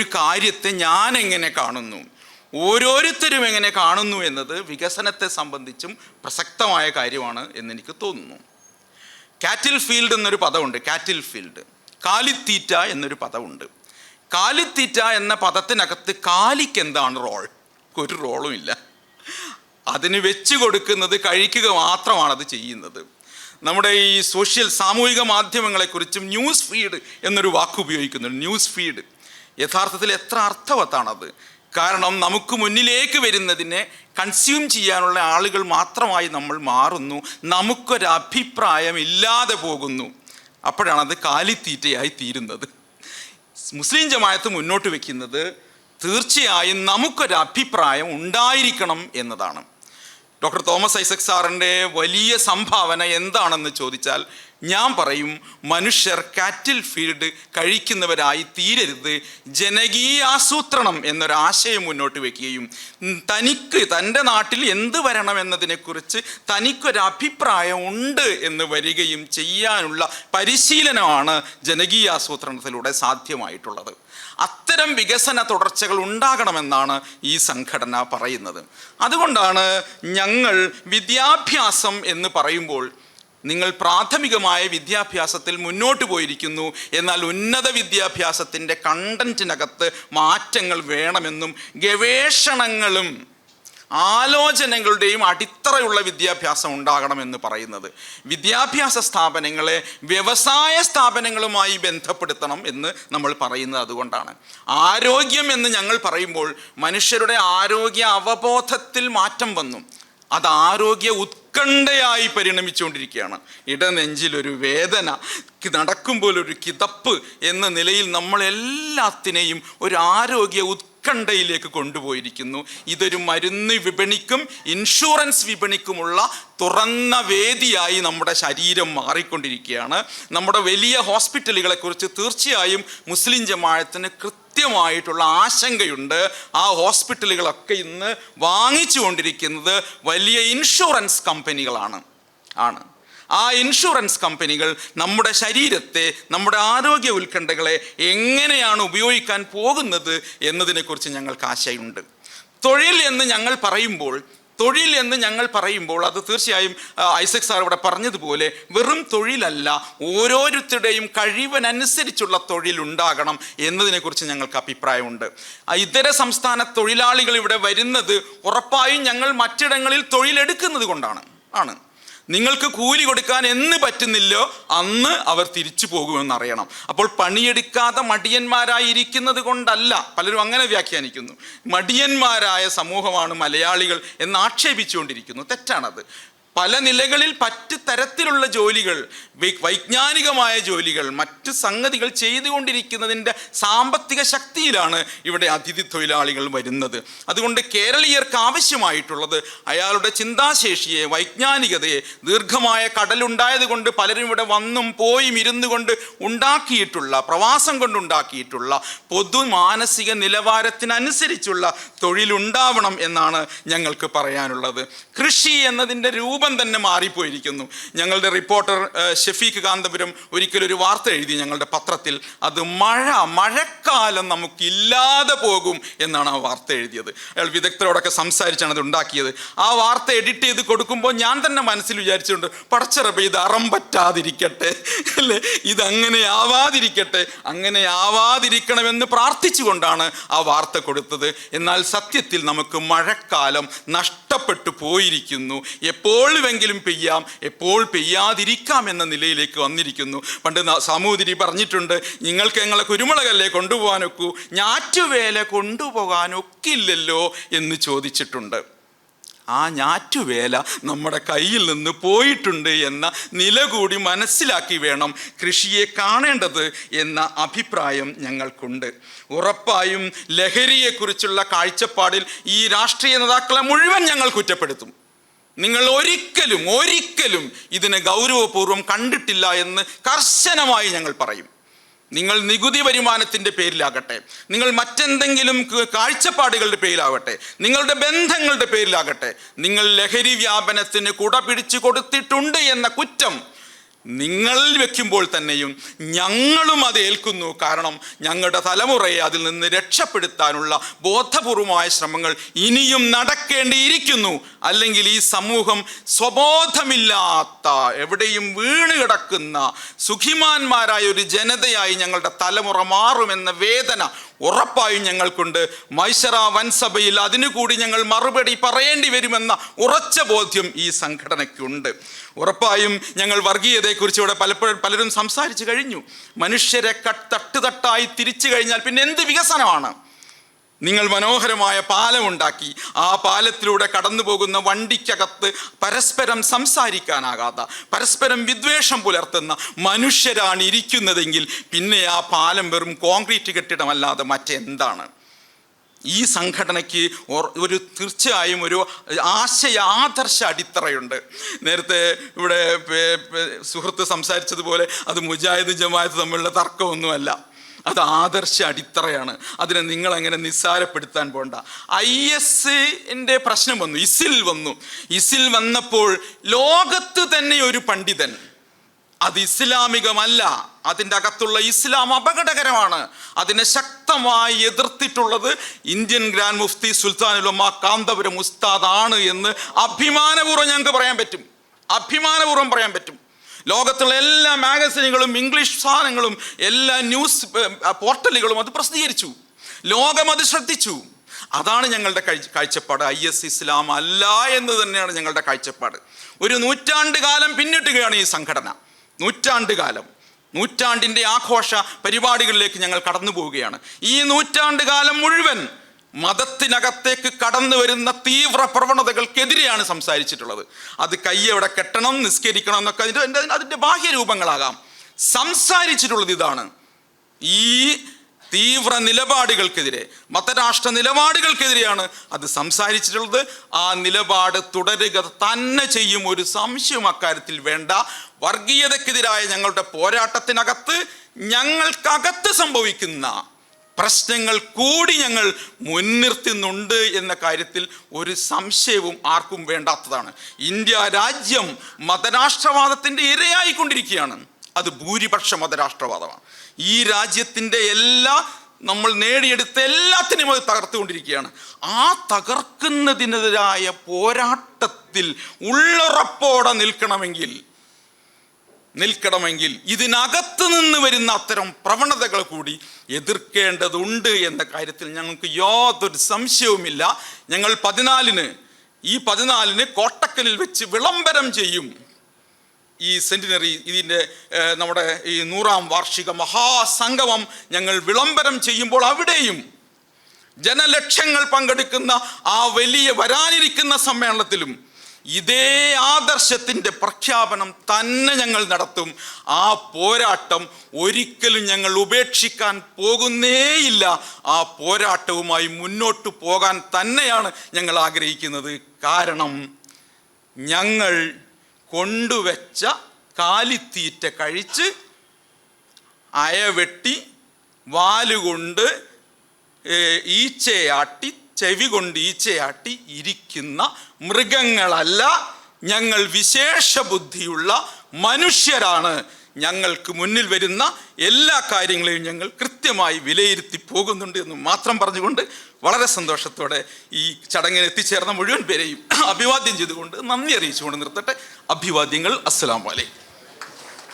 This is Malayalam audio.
ഒരു കാര്യത്തെ ഞാൻ എങ്ങനെ കാണുന്നു? ഓരോരുത്തരും എങ്ങനെ കാണുന്നു എന്നത് വികസനത്തെ സംബന്ധിച്ചും പ്രസക്തമായ കാര്യമാണ് എന്നെനിക്ക് തോന്നുന്നു. കാറ്റിൽ ഫീൽഡ് എന്നൊരു പദമുണ്ട്. കാറ്റിൽ ഫീൽഡ് കാലിത്തീറ്റ എന്നൊരു പദമുണ്ട്. കാലിത്തീറ്റ എന്ന പദത്തിനകത്ത് കാലിക്ക് എന്താണ് റോൾ? ഒരു റോളും ഇല്ല. അതിന് വെച്ച് കൊടുക്കുന്നത് കഴിക്കുക മാത്രമാണ് അത് ചെയ്യുന്നത്. നമ്മുടെ ഈ സോഷ്യൽ സാമൂഹിക മാധ്യമങ്ങളെക്കുറിച്ചും ന്യൂസ് ഫീഡ് എന്നൊരു വാക്ക് ഉപയോഗിക്കുന്നുണ്ട്. News feed. യഥാർത്ഥത്തിൽ എത്ര അർത്ഥവത്താണത്? കാരണം നമുക്ക് മുന്നിലേക്ക് വരുന്നതിനെ കൺസ്യൂം ചെയ്യാനുള്ള ആളുകൾ മാത്രമായി നമ്മൾ മാറുന്നു. നമുക്കൊരഭിപ്രായം ഇല്ലാതെ പോകുന്നു. അപ്പോഴാണ് അത് കാലിത്തീറ്റയായി തീരുന്നത്. മുസ്ലിം ജമായത്ത് മുന്നോട്ട് വെക്കുന്നത് തീർച്ചയായും നമുക്കൊരഭിപ്രായം ഉണ്ടായിരിക്കണം എന്നതാണ്. ഡോക്ടർ തോമസ് ഐസക് സാറിന്റെ വലിയ സംഭാവന എന്താണെന്ന് ചോദിച്ചാൽ ഞാൻ പറയും മനുഷ്യർ കാറ്റിൽ ഫീൽഡ് കഴിക്കുന്നവരായി തീരരുത് ജനകീയാസൂത്രണം എന്നൊരാശയം മുന്നോട്ട് വയ്ക്കുകയും തനിക്ക് തന്റെ നാട്ടിൽ എന്ത് വരണം എന്നതിനെക്കുറിച്ച് തനിക്കൊരു അഭിപ്രായം ഉണ്ട് എന്ന് വരികയും ചെയ്യാനുള്ള പരിശീലനമാണ് ജനകീയാസൂത്രണത്തിലൂടെ സാധ്യമായിട്ടുള്ളത്. അത്തരം വികസന തുടർച്ചകൾ ഉണ്ടാകണമെന്നാണ് ഈ സംഘടന പറയുന്നത്. അതുകൊണ്ടാണ് ഞങ്ങൾ വിദ്യാഭ്യാസം എന്ന് പറയുമ്പോൾ നിങ്ങൾ പ്രാഥമികമായ വിദ്യാഭ്യാസത്തിൽ മുന്നോട്ട് പോയിരിക്കുന്നു എന്നാൽ ഉന്നത വിദ്യാഭ്യാസത്തിന്റെ കണ്ടന്റിനകത്ത് മാറ്റങ്ങൾ വേണമെന്നും ഗവേഷണങ്ങളും ആലോചനകളുടെയും അടിത്തറയുള്ള വിദ്യാഭ്യാസം ഉണ്ടാകണമെന്ന് പറയുന്നത്. വിദ്യാഭ്യാസ സ്ഥാപനങ്ങളെ വ്യവസായ സ്ഥാപനങ്ങളുമായി ബന്ധപ്പെടുത്തണം എന്ന് നമ്മൾ പറയുന്നത് അതുകൊണ്ടാണ്. ആരോഗ്യം എന്ന് ഞങ്ങൾ പറയുമ്പോൾ മനുഷ്യരുടെ ആരോഗ്യ അവബോധത്തിൽ മാറ്റം വന്നു. അത് ആരോഗ്യ ഉത്കണ്ഠയായി പരിണമിച്ചുകൊണ്ടിരിക്കുകയാണ്. ഇടനെഞ്ചിലൊരു വേദന നടക്കുമ്പോൾ ഒരു കിതപ്പ് എന്ന നിലയിൽ നമ്മളെല്ലാത്തിനെയും ഒരു ആരോഗ്യ ഉത്കണ്ഠയിലേക്ക് കൊണ്ടുപോയിരിക്കുന്നു. ഇതൊരു മരുന്ന് വിപണിക്കും ഇൻഷുറൻസ് വിപണിക്കുമുള്ള തുറന്ന വേദിയായി നമ്മുടെ ശരീരം മാറിക്കൊണ്ടിരിക്കുകയാണ്. നമ്മുടെ വലിയ ഹോസ്പിറ്റലുകളെക്കുറിച്ച് തീർച്ചയായും മുസ്ലിം ജമാഅത്തിന് കൃത്യമായിട്ടുള്ള ആശങ്കയുണ്ട്. ആ ഹോസ്പിറ്റലുകളൊക്കെ ഇന്ന് വാങ്ങിച്ചുകൊണ്ടിരിക്കുന്നത് വലിയ ഇൻഷുറൻസ് കമ്പനികളാണ് ആണ്. ആ ഇൻഷുറൻസ് കമ്പനികൾ നമ്മുടെ ശരീരത്തെ നമ്മുടെ ആരോഗ്യ ഉത്കണ്ഠകളെ എങ്ങനെയാണ് ഉപയോഗിക്കാൻ പോകുന്നത് എന്നതിനെക്കുറിച്ച് ഞങ്ങൾക്ക് ആശയുണ്ട് തൊഴിൽ എന്ന് ഞങ്ങൾ പറയുമ്പോൾ തൊഴിൽ എന്ന് ഞങ്ങൾ പറയുമ്പോൾ അത് തീർച്ചയായും ഐസക് സാർ ഇവിടെ പറഞ്ഞതുപോലെ വെറും തൊഴിലല്ല ഓരോരുത്തരുടെയും കഴിവനുസരിച്ചുള്ള തൊഴിൽ ഉണ്ടാകണം എന്നതിനെക്കുറിച്ച് ഞങ്ങൾക്ക് അഭിപ്രായമുണ്ട്. ഇതര സംസ്ഥാന തൊഴിലാളികൾ ഇവിടെ വരുന്നത് ഉറപ്പായും ഞങ്ങൾ മറ്റിടങ്ങളിൽ തൊഴിലെടുക്കുന്നത് കൊണ്ടാണ് ആണ്. നിങ്ങൾക്ക് കൂലി കൊടുക്കാൻ എന്ന് പറ്റുന്നില്ലോ അന്ന് അവർ തിരിച്ചു പോകുമെന്ന് അറിയണം അപ്പോൾ പണിയെടുക്കാതെ മടിയന്മാരായിരിക്കുന്നത് കൊണ്ടല്ല പലരും അങ്ങനെ വ്യാഖ്യാനിക്കുന്നു. മടിയന്മാരായ സമൂഹമാണ് മലയാളികൾ എന്ന് ആക്ഷേപിച്ചുകൊണ്ടിരിക്കുന്നു. തെറ്റാണത്. പല നിലകളിൽ പറ്റ് തരത്തിലുള്ള ജോലികൾ വൈജ്ഞാനികമായ ജോലികൾ മറ്റ് സംഗതികൾ ചെയ്തുകൊണ്ടിരിക്കുന്നതിന്റെ സാമ്പത്തിക ശക്തിയിലാണ് ഇവിടെ അതിഥി തൊഴിലാളികൾ വരുന്നത്. അതുകൊണ്ട് കേരളീയർക്ക് ആവശ്യമായിട്ടുള്ളത് അയാളുടെ ചിന്താശേഷിയെ വൈജ്ഞാനികതയെ ദീർഘമായ കടലുണ്ടായതുകൊണ്ട് പലരും ഇവിടെ വന്നും പോയും ഇരുന്നു കൊണ്ട് ഉണ്ടാക്കിയിട്ടുള്ള പ്രവാസം കൊണ്ടുണ്ടാക്കിയിട്ടുള്ള പൊതു മാനസിക നിലവാരത്തിനനുസരിച്ചുള്ള തൊഴിലുണ്ടാവണം എന്നാണ് ഞങ്ങൾക്ക് പറയാനുള്ളത്. കൃഷി എന്നതിന്റെ രൂപം തന്നെ മാറിപ്പോയിരിക്കുന്നു. ഞങ്ങളുടെ റിപ്പോർട്ടർ ഷെഫീഖ് കാന്തപുരം ഒരിക്കലൊരു വാർത്ത എഴുതി ഞങ്ങളുടെ പത്രത്തിൽ അത് മഴ മഴക്കാലം നമുക്കില്ലാതെ പോകും എന്നാണ് ആ വാർത്ത എഴുതിയത്. അയാൾ വിദഗ്ധരോടൊക്കെ സംസാരിച്ചാണ് അത് ഉണ്ടാക്കിയത്. ആ വാർത്ത എഡിറ്റ് ചെയ്ത് കൊടുക്കുമ്പോൾ ഞാൻ തന്നെ മനസ്സിൽ വിചാരിച്ചുകൊണ്ട് പടച്ചിറപ്പ് ഇത് അറം പറ്റാതിരിക്കട്ടെ അല്ലേ? ഇതങ്ങനെ ആവാതിരിക്കട്ടെ. അങ്ങനെ ആവാതിരിക്കണമെന്ന് പ്രാർത്ഥിച്ചുകൊണ്ടാണ് ആ വാർത്ത കൊടുത്തത്. എന്നാൽ സത്യത്തിൽ നമുക്ക് മഴക്കാലം നഷ്ടപ്പെട്ടു പോയിരിക്കുന്നു. എപ്പോഴുമെങ്കിലും പെയ്യാം എപ്പോൾ പെയ്യാതിരിക്കാം എന്ന നിലയിലേക്ക് വന്നിരിക്കുന്നു. പണ്ട് സാമൂതിരി പറഞ്ഞിട്ടുണ്ട് നിങ്ങൾക്ക് ഞങ്ങളെ കുരുമുളകല്ലേ കൊണ്ടുപോകാനൊക്കൂ? ഞാറ്റുവേല കൊണ്ടുപോകാനൊക്കില്ലല്ലോ എന്ന് ചോദിച്ചിട്ടുണ്ട്. ആ ഞാറ്റുവേല നമ്മുടെ കയ്യിൽ നിന്ന് പോയിട്ടുണ്ട് എന്ന നില കൂടി മനസ്സിലാക്കി വേണം കൃഷിയെ കാണേണ്ടത് എന്ന അഭിപ്രായം ഞങ്ങൾക്കുണ്ട്. ഉറപ്പായും ലഹരിയെക്കുറിച്ചുള്ള കാഴ്ചപ്പാടിൽ ഈ രാഷ്ട്രീയ നേതാക്കളെ മുഴുവൻ ഞങ്ങൾ കുറ്റപ്പെടുത്തും. നിങ്ങൾ ഒരിക്കലും ഒരിക്കലും ഇതിനെ ഗൗരവപൂർവം കണ്ടിട്ടില്ല എന്ന് കർശനമായി ഞങ്ങൾ പറയും. നിങ്ങൾ നികുതി വരുമാനത്തിന്റെ പേരിലാകട്ടെ നിങ്ങൾ മറ്റെന്തെങ്കിലും കാഴ്ചപ്പാടുകളുടെ പേരിലാകട്ടെ നിങ്ങളുടെ ബന്ധങ്ങളുടെ പേരിലാകട്ടെ നിങ്ങൾ ലഹരി വ്യാപനത്തിന് കുട പിടിച്ചു കൊടുത്തിട്ടുണ്ട് എന്ന കുറ്റം നിങ്ങളിൽ വെക്കുമ്പോൾ തന്നെയും ഞങ്ങളും അത് ഏൽക്കുന്നു. കാരണം ഞങ്ങളുടെ തലമുറയെ അതിൽ നിന്ന് രക്ഷപ്പെടുത്താനുള്ള ബോധപൂർവമായ ശ്രമങ്ങൾ ഇനിയും നടക്കേണ്ടിയിരിക്കുന്നു. അല്ലെങ്കിൽ ഈ സമൂഹം സ്വബോധമില്ലാത്ത എവിടെയും വീണ് കിടക്കുന്ന സുഖിമാന്മാരായ ഒരു ജനതയായി ഞങ്ങളുടെ തലമുറ മാറുമെന്ന വേദന ഉറപ്പായും ഞങ്ങൾക്കുണ്ട്. മൈസറ വൻസഭയിൽ അതിനു കൂടി ഞങ്ങൾ മറുപടി പറയേണ്ടി വരുമെന്ന ഉറച്ച ബോധ്യം ഈ സംഘടനയ്ക്കുണ്ട്. ഉറപ്പായും ഞങ്ങൾ വർഗീയതയെക്കുറിച്ച് ഇവിടെ പലപ്പോഴും പലരും സംസാരിച്ചു കഴിഞ്ഞു. മനുഷ്യരെ കട്ട് തട്ടുതട്ടായി തിരിച്ചു കഴിഞ്ഞാൽ പിന്നെ എന്ത് വികസനമാണ്? നിങ്ങൾ മനോഹരമായ പാലമുണ്ടാക്കി ആ പാലത്തിലൂടെ കടന്നു പോകുന്ന വണ്ടിക്കകത്ത് പരസ്പരം സംസാരിക്കാനാകാത്ത പരസ്പരം വിദ്വേഷം പുലർത്തുന്ന മനുഷ്യരാണ് ഇരിക്കുന്നതെങ്കിൽ പിന്നെ ആ പാലം വെറും കോൺക്രീറ്റ് കെട്ടിടമല്ലാതെ മറ്റെന്താണ്? ഈ സംഘടനയ്ക്ക് ഒരു തീർച്ചയായും ഒരു ആശയ ആദർശ അടിത്തറയുണ്ട്. നേരത്തെ ഇവിടെ സുഹൃത്ത് സംസാരിച്ചതുപോലെ അത് മുജാഹിദ് ജമാഅത്ത് തമ്മിലുള്ള തർക്കമൊന്നുമല്ല. അത് ആദർശ അടിത്തറയാണ്. അതിനെ നിങ്ങൾ അങ്ങനെ നിസ്സാരപ്പെടുത്താൻ പോണ്ട. ഐ എസിന്റെ പ്രശ്നം വന്നു ഇസിൽ വന്നു. ഇസിൽ വന്നപ്പോൾ ലോകത്ത് തന്നെ ഒരു പണ്ഡിതൻ അത് ഇസ്ലാമികമല്ല. അതിന്റെ അകത്തുള്ള ഇസ്ലാം അപകടകരമാണ്. അതിനെ ശക്തമായി എതിർത്തിട്ടുള്ളത് Indian grand mufti Sultanul Ulama Kanthapuram ഉസ്താദാണ് എന്ന് അഭിമാനപൂർവം ഞങ്ങൾക്ക് പറയാൻ പറ്റും. അഭിമാനപൂർവം പറയാൻ പറ്റും. ലോകത്തുള്ള എല്ലാ മാഗസിനുകളും ഇംഗ്ലീഷ് സാധനങ്ങളും എല്ലാ ന്യൂസ് പോർട്ടലുകളും അത് പ്രസിദ്ധീകരിച്ചു. ലോകം അത് ശ്രദ്ധിച്ചു. അതാണ് ഞങ്ങളുടെ കാഴ്ച- കാഴ്ചപ്പാട്. ഐ എസ് ഇസ്ലാം അല്ല എന്ന് തന്നെയാണ് ഞങ്ങളുടെ കാഴ്ചപ്പാട്. ഒരു നൂറ്റാണ്ട് കാലം പിന്നിട്ടുകയാണ് ഈ സംഘടന. നൂറ്റാണ്ട് കാലം നൂറ്റാണ്ടിന്റെ ആഘോഷ പരിപാടികളിലേക്ക് ഞങ്ങൾ കടന്നു പോവുകയാണ്. ഈ നൂറ്റാണ്ട് കാലം മുഴുവൻ മതത്തിനകത്തേക്ക് കടന്നു വരുന്ന തീവ്ര പ്രവണതകൾക്കെതിരെയാണ് സംസാരിച്ചിട്ടുള്ളത്. അത് കയ്യെവിടെ കെട്ടണം നിസ്കരിക്കണം എന്നൊക്കെ അതിന്റെ അതിന്റെ- ബാഹ്യരൂപങ്ങളാകാം സംസാരിച്ചിട്ടുള്ളത് ഇതാണ്. ഈ തീവ്ര നിലപാടുകൾക്കെതിരെ മതരാഷ്ട്ര നിലപാടുകൾക്കെതിരെയാണ് അത് സംസാരിച്ചിട്ടുള്ളത്. ആ നിലപാട് തുടരുക തന്നെ ചെയ്യും. ഒരു സംശയം അക്കാര്യത്തിൽ വേണ്ട. വർഗീയതക്കെതിരായ ഞങ്ങളുടെ പോരാട്ടത്തിനകത്ത് ഞങ്ങൾക്കകത്ത് സംഭവിക്കുന്ന പ്രശ്നങ്ങൾ കൂടി ഞങ്ങൾ മുൻനിർത്തുന്നുണ്ട് എന്ന കാര്യത്തിൽ ഒരു സംശയവും ആർക്കും വേണ്ടാത്തതാണ്. ഇന്ത്യ രാജ്യം മതരാഷ്ട്രവാദത്തിന്റെ ഇരയായിക്കൊണ്ടിരിക്കുകയാണ്. അത് ഭൂരിപക്ഷ മതരാഷ്ട്രവാദമാണ്. ഈ രാജ്യത്തിന്റെ എല്ലാ നമ്മൾ നേടിയെടുത്ത എല്ലാത്തിനെയും അത് തകർത്തുകൊണ്ടിരിക്കുകയാണ്. ആ തകർക്കുന്നതിനെതിരായ പോരാട്ടത്തിൽ ഉള്ളുറപ്പോടെ നിൽക്കണമെങ്കിൽ നിൽക്കണമെങ്കിൽ ഇതിനകത്ത് നിന്ന് വരുന്ന അത്തരം പ്രവണതകൾ കൂടി എതിർക്കേണ്ടതുണ്ട് എന്ന കാര്യത്തിൽ ഞങ്ങൾക്ക് യാതൊരു സംശയവുമില്ല. ഞങ്ങൾ പതിനാലിന് ഈ പതിനാലിന് കോട്ടക്കലിൽ വെച്ച് വിളംബരം ചെയ്യും. ഈ സെന്റിനറി ഇതിന്റെ നമ്മുടെ ഈ നൂറാം വാർഷിക മഹാസംഗമം ഞങ്ങൾ വിളംബരം ചെയ്യുമ്പോൾ അവിടെയും ജനലക്ഷങ്ങൾ പങ്കെടുക്കുന്ന ആ വലിയ വരാനിരിക്കുന്ന സമ്മേളനത്തിലും ഇതേ ആദർശത്തിന്റെ പ്രഖ്യാപനം തന്നെ ഞങ്ങൾ നടത്തും. ആ പോരാട്ടം ഒരിക്കലും ഞങ്ങൾ ഉപേക്ഷിക്കാൻ പോകുന്നേയില്ല. ആ പോരാട്ടവുമായി മുന്നോട്ട് പോകാൻ തന്നെയാണ് ഞങ്ങൾ ആഗ്രഹിക്കുന്നത്. കാരണം ഞങ്ങൾ കൊണ്ടുവച്ച കാലിത്തീറ്റ കഴിച്ച് അയവെട്ടി വാലുകൊണ്ട് ഈച്ചയാട്ടി ചെവി കൊണ്ട് ഈച്ചയാട്ടി ഇരിക്കുന്ന മൃഗങ്ങളല്ല ഞങ്ങൾ വിശേഷ ബുദ്ധിയുള്ള മനുഷ്യരാണ്. ഞങ്ങൾക്ക് മുന്നിൽ വരുന്ന എല്ലാ കാര്യങ്ങളെയും ഞങ്ങൾ കൃത്യമായി വിലയിരുത്തി പോകുന്നുണ്ട് എന്ന് മാത്രം പറഞ്ഞുകൊണ്ട് വളരെ സന്തോഷത്തോടെ ഈ ചടങ്ങിന് എത്തിച്ചേർന്ന മുഴുവൻ പേരെയും അഭിവാദ്യം ചെയ്തുകൊണ്ട് നന്ദി അറിയിച്ചുകൊണ്ട് നിർത്തട്ടെ. അഭിവാദ്യങ്ങൾ. അസ്സലാം അലൈക്കും.